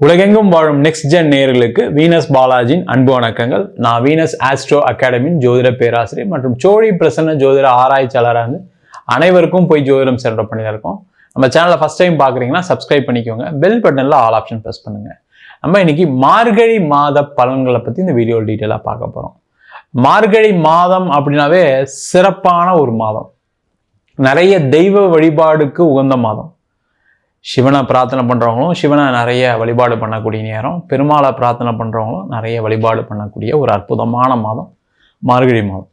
உலகெங்கும் வாழும் next gen நேயர்களுக்கு வீனஸ் பாலாஜியின் அன்பு வணக்கங்கள். நான் வீனஸ் ஆஸ்ட்ரோ அகாடமியின் ஜோதிட பேராசிரியர் மற்றும் சோழி பிரசன்ன ஜோதிட ஆராய்ச்சியாளராக இருந்து அனைவருக்கும் போய் ஜோதிடம் சென்ற பண்ணிதான் நம்ம சேனலை ஃபஸ்ட் டைம் பார்க்குறீங்கன்னா சப்ஸ்கிரைப் பண்ணிக்கோங்க. பெல் பட்டனில் ஆல் ஆப்ஷன் ப்ரெஸ் பண்ணுங்கள் நம்ம இன்னைக்கு மார்கழி மாத பலன்களை பற்றி இந்த வீடியோ டீட்டெயிலாக பார்க்க போகிறோம் மார்கழி மாதம் அப்படின்னாவே சிறப்பான ஒரு மாதம். நிறைய தெய்வ வழிபாடுக்கு உகந்த மாதம். சிவனை பிரார்த்தனை பண்ணுறவங்களும் சிவனை நிறைய வழிபாடு பண்ணக்கூடிய நேரம் பெருமாளை பிரார்த்தனை பண்ணுறவங்களும் நிறைய வழிபாடு பண்ணக்கூடிய ஒரு அற்புதமான மாதம் மார்கழி மாதம்.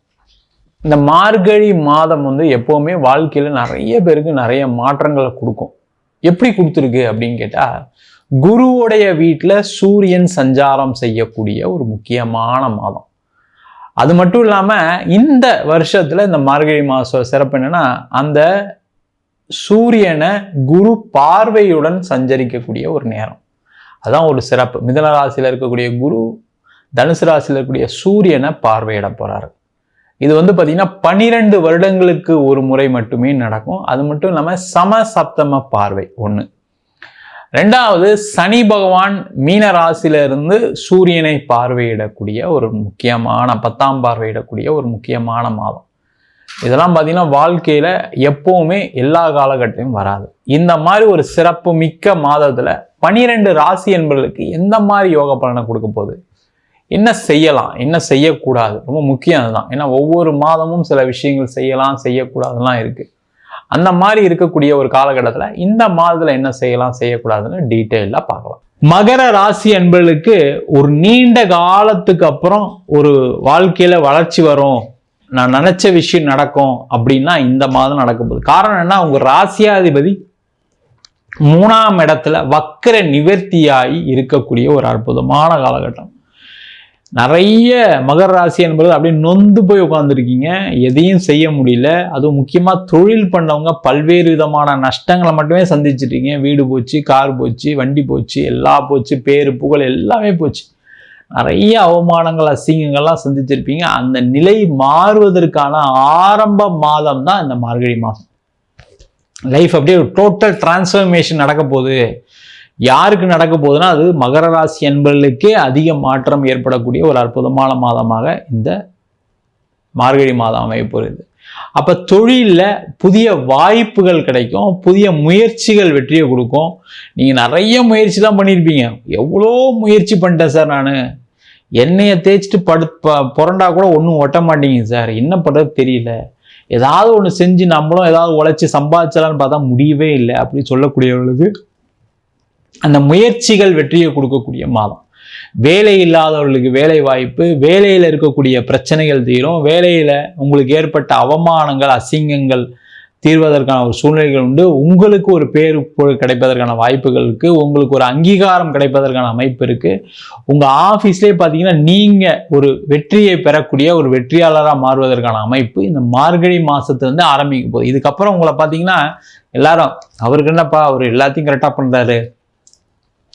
இந்த மார்கழி மாதம் வந்து எப்போவுமே வாழ்க்கையில் நிறைய பேருக்கு நிறைய மாற்றங்களை கொடுக்கும். எப்படி கொடுத்துருக்கு அப்படின்னு கேட்டால் குருவுடைய வீட்டில் சூரியன் சஞ்சாரம் செய்யக்கூடிய ஒரு முக்கியமான மாதம். அது மட்டும் இல்லாமல் இந்த வருஷத்தில் இந்த மார்கழி மாதம் சிறப்பு என்னன்னா அந்த சூரியனை குரு பார்வையுடன் சஞ்சரிக்கக்கூடிய ஒரு நேரம். அதான் ஒரு சிறப்பு. மிதன ராசியில் இருக்கக்கூடிய குரு தனுசு ராசியில் இருக்கக்கூடிய சூரியனை பார்வையிட போகிறார் இது வந்து பார்த்திங்கன்னா பன்னிரெண்டு வருடங்களுக்கு ஒரு முறை மட்டுமே நடக்கும். அது மட்டும் இல்லாமல் சம சப்தம பார்வை ஒன்று ரெண்டாவது சனி பகவான் மீன ராசியிலிருந்து சூரியனை பார்வையிடக்கூடிய ஒரு முக்கியமான பத்தாம் பார்வையிடக்கூடிய ஒரு முக்கியமான மாதம். இதெல்லாம் பார்த்தீங்கன்னா வாழ்க்கையில் எப்போவுமே எல்லா காலகட்டத்திலும் வராது. இந்த மாதிரி ஒரு சிறப்பு மிக்க மாதத்தில் பனிரெண்டு ராசி என்பவர்களுக்கு எந்த மாதிரி யோக பலனை கொடுக்க போகுது? என்ன செய்யலாம்? என்ன செய்யக்கூடாது? ரொம்ப முக்கியம் அதுதான். ஏன்னா ஒவ்வொரு மாதமும் சில விஷயங்கள் செய்யலாம் செய்யக்கூடாதுலாம் இருக்குது அந்த மாதிரி இருக்கக்கூடிய ஒரு காலகட்டத்தில் இந்த மாதத்தில் என்ன செய்யலாம் செய்யக்கூடாதுன்னு டீட்டெயிலாக பார்க்கலாம். மகர ராசி என்பவர்களுக்கு ஒரு நீண்ட காலத்துக்கு அப்புறம் ஒரு வாழ்க்கையில் வளர்ச்சி வரும். நான் நினைச்ச விஷயம் நடக்கும் அப்படின்னா இந்த மாதம் நடக்க போகுது. காரணம் என்ன? உங்க ராசியாதிபதி மூணாம் இடத்துல வக்கர நிவர்த்தியாகி இருக்கக்கூடிய ஒரு அற்புதமான காலகட்டம். நிறைய மகர ராசி என்பது அப்படியே நொந்து போய் உட்காந்துருக்கீங்க எதையும் செய்ய முடியல. அதுவும் முக்கியமாக தொழில் பண்ணவங்க பல்வேறு விதமான நஷ்டங்களை மட்டுமே சந்திச்சிட்டீங்க வீடு போச்சு கார் போச்சு வண்டி போச்சு எல்லா போச்சு பேரு புகழ் எல்லாமே போச்சு. நிறைய அவமானங்கள் அசிங்கங்கள்லாம் சந்திச்சிருப்பீங்க. அந்த நிலை மாறுவதற்கான ஆரம்ப மாதம் தான் இந்த மார்கழி மாதம். லைஃப் அப்படியே ஒரு டோட்டல் டிரான்ஸ்ஃபர்மேஷன் நடக்க போகுது. யாருக்கு நடக்க போகுதுன்னா அது மகர ராசி என்பர்களுக்கே அதிக மாற்றம் ஏற்படக்கூடிய ஒரு அற்புதமான மாதமாக இந்த மார்கழி மாதம் அமைய போகிறது அப்போ தொழிலில் புதிய வாய்ப்புகள் கிடைக்கும் புதிய முயற்சிகள் வெற்றியை கொடுக்கும். நீங்கள் நிறைய முயற்சி தான் பண்ணியிருப்பீங்க எவ்வளோ முயற்சி பண்ணிட்டேன் சார் நான். எண்ணெயை தேய்ச்சிட்டு படு ப புரண்டா கூட ஒன்றும் ஒட்ட மாட்டீங்க சார். என்ன பண்ணுறது தெரியல. ஏதாவது ஒன்று செஞ்சு நம்மளும் ஏதாவது உழைச்சி சம்பாதிச்சலான்னு பார்த்தா முடியவே இல்லை அப்படின்னு சொல்லக்கூடியவர்களுக்கு அந்த முயற்சிகள் வெற்றியை கொடுக்கக்கூடிய மாதம். வேலை இல்லாதவர்களுக்கு வேலை வாய்ப்பு வேலையில் இருக்கக்கூடிய பிரச்சனைகள் தீரும் வேலையில் உங்களுக்கு ஏற்பட்ட அவமானங்கள் அசிங்கங்கள் தீர்வதற்கான ஒரு சூழ்நிலைகள் உண்டு. உங்களுக்கு ஒரு பேர் கிடைப்பதற்கான வாய்ப்புகள் இருக்குது உங்களுக்கு ஒரு அங்கீகாரம் கிடைப்பதற்கான அமைப்பு இருக்குது உங்கள் ஆஃபீஸ்லேயே பார்த்தீங்கன்னா நீங்கள் ஒரு வெற்றியை பெறக்கூடிய ஒரு வெற்றியாளராக மாறுவதற்கான அமைப்பு இந்த மார்கழி மாதத்துலேருந்து ஆரம்பிக்க போகுது. இதுக்கப்புறம் உங்களை பார்த்தீங்கன்னா எல்லாரும் அவருக்கு என்னப்பா அவர் எல்லாத்தையும் கரெக்டாக பண்ணுறாரு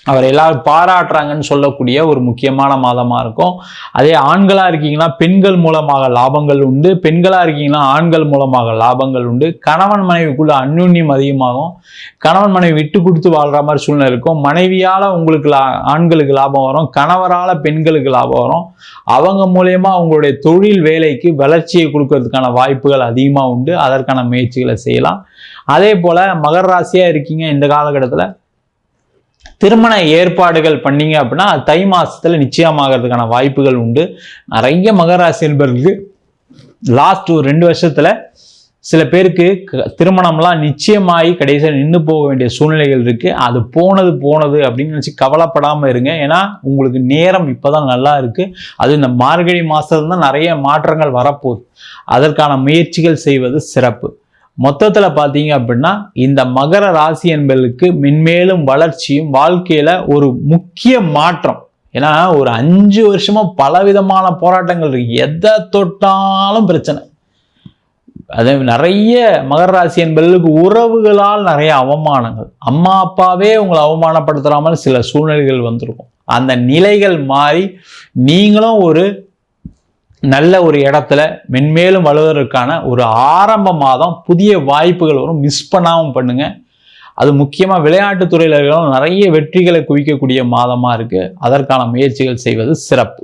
அவர் எல்லாரும் பாராட்டுறாங்கன்னு சொல்லக்கூடிய ஒரு முக்கியமான மாதமாக இருக்கும். அதே ஆண்களாக இருக்கீங்கன்னா பெண்கள் மூலமாக லாபங்கள் உண்டு. பெண்களாக இருக்கீங்கன்னா ஆண்கள் மூலமாக லாபங்கள் உண்டு. கணவன் மனைவிக்குள்ள அந்யுன்யம் அதிகமாகும். கணவன் மனைவி விட்டு கொடுத்து வாழ்கிற மாதிரி சூழ்நிலை இருக்கும். மனைவியால் உங்களுக்கு லா ஆண்களுக்கு லாபம் வரும். கணவரால் பெண்களுக்கு லாபம் வரும். அவங்க மூலயமா அவங்களுடைய தொழில் வேலைக்கு வளர்ச்சியை கொடுக்கறதுக்கான வாய்ப்புகள் அதிகமாக உண்டு. அதற்கான முயற்சிகளை செய்யலாம். அதே போல் மகர ராசியாக இருக்கீங்க. இந்த காலகட்டத்தில் திருமண ஏற்பாடுகள் பண்ணீங்க அப்படின்னா தை மாசத்துல நிச்சயமாகிறதுக்கான வாய்ப்புகள் உண்டு. நிறைய மகராசி என்பவர்களுக்கு லாஸ்ட் ஒரு ரெண்டு வருஷத்துல சில பேருக்கு க- திருமணம்லாம் நிச்சயமாகி கடைசியாக நின்று போக வேண்டிய சூழ்நிலைகள் இருக்குது அது போனது போனது அப்படின்னு நினச்சி கவலைப்படாமல் இருங்க. ஏன்னா உங்களுக்கு நேரம் இப்போ தான் நல்லா இருக்குது அது இந்த மார்கழி மாதம் தான் நிறைய மாற்றங்கள் வரப்போகுது. அதற்கான முயற்சிகள் செய்வது சிறப்பு. மொத்தத்தில் பார்த்தீங்க அப்படின்னா இந்த மகர ராசி என்பதற்கு மென்மேலும் வளர்ச்சியும் வாழ்க்கையில் ஒரு முக்கிய மாற்றம். ஏன்னா ஒரு அஞ்சு வருஷமாக பலவிதமான போராட்டங்கள் இருக்கு. எதை தொட்டாலும் பிரச்சனை. அதே நிறைய மகர ராசி என்பதற்கு உறவுகளால் நிறைய அவமானங்கள். அம்மா அப்பாவே உங்களை அவமானப்படுத்துறாமல் சில சூழ்நிலைகள் வந்திருக்கும். அந்த நிலைகள் மாறி நீங்களும் ஒரு நல்ல ஒரு இடத்துல மென்மேலும் வளர்வதற்கான ஒரு ஆரம்ப மாதம் புதிய வாய்ப்புகள் வரும். மிஸ் பண்ணாமல் பண்ணுங்க. அது முக்கியமாக விளையாட்டு துறையில இருக்கிறவங்க நிறைய வெற்றிகளை குவிக்கக்கூடிய மாதமாக இருக்குது அதற்கான முயற்சிகள் செய்வது சிறப்பு.